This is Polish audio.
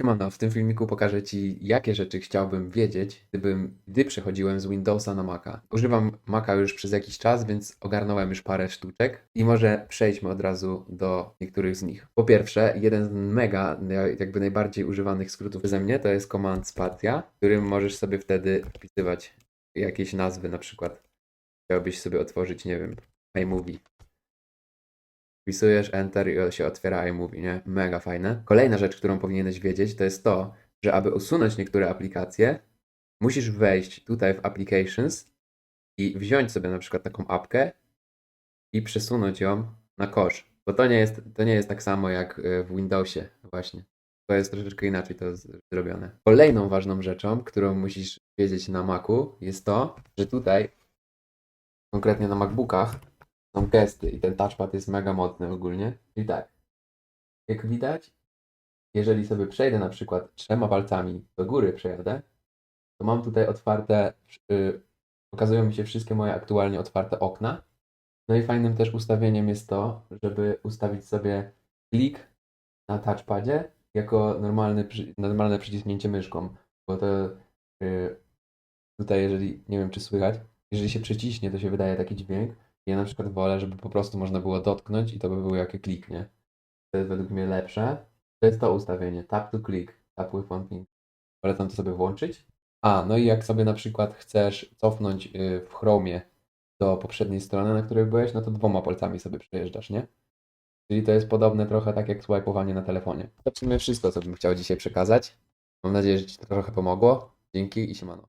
Siemano, w tym filmiku pokażę Ci, jakie rzeczy chciałbym wiedzieć, gdybym, gdy przechodziłem z Windowsa na Maca. Używam Maca już przez jakiś czas, więc ogarnąłem już parę sztuczek i może przejdźmy od razu do niektórych z nich. Po pierwsze, jeden z mega, jakby najbardziej używanych skrótów przeze mnie to jest Command Spatia, którym możesz sobie wtedy wpisywać jakieś nazwy, na przykład chciałbyś sobie otworzyć, nie wiem, iMovie. Wpisujesz Enter i się otwiera iMovie, nie? Mega fajne. Kolejna rzecz, którą powinieneś wiedzieć, to jest to, że aby usunąć niektóre aplikacje, musisz wejść tutaj w Applications i wziąć sobie na przykład taką apkę i przesunąć ją na kosz. Bo to nie jest, to nie jest tak samo jak y, w Windowsie właśnie. To jest troszeczkę inaczej to zrobione. Kolejną ważną rzeczą, którą musisz wiedzieć na Macu, jest to, że tutaj, konkretnie na MacBookach, są gesty i ten touchpad jest mega mocny ogólnie. I tak, jak widać, jeżeli sobie przejdę na przykład trzema palcami do góry przejadę, to mam tutaj otwarte, y, pokazują mi się wszystkie moje aktualnie otwarte okna. No i fajnym też ustawieniem jest to, żeby ustawić sobie klik na touchpadzie jako normalny, normalne przyciśnięcie myszką, bo to y, tutaj, jeżeli, nie wiem czy słychać, jeżeli się przyciśnie, to się wydaje taki dźwięk, ja na przykład wolę, żeby po prostu można było dotknąć i to by było jakie kliknie. To jest według mnie lepsze. To jest to ustawienie. Tap to click. Tap with one finger. Polecam to sobie włączyć. A, no i jak sobie na przykład chcesz cofnąć y, w Chromie do poprzedniej strony, na której byłeś, no to dwoma palcami sobie przejeżdżasz, nie? Czyli to jest podobne trochę tak jak swipeowanie na telefonie. To w sumie wszystko, co bym chciał dzisiaj przekazać. Mam nadzieję, że Ci to trochę pomogło. Dzięki i siemano.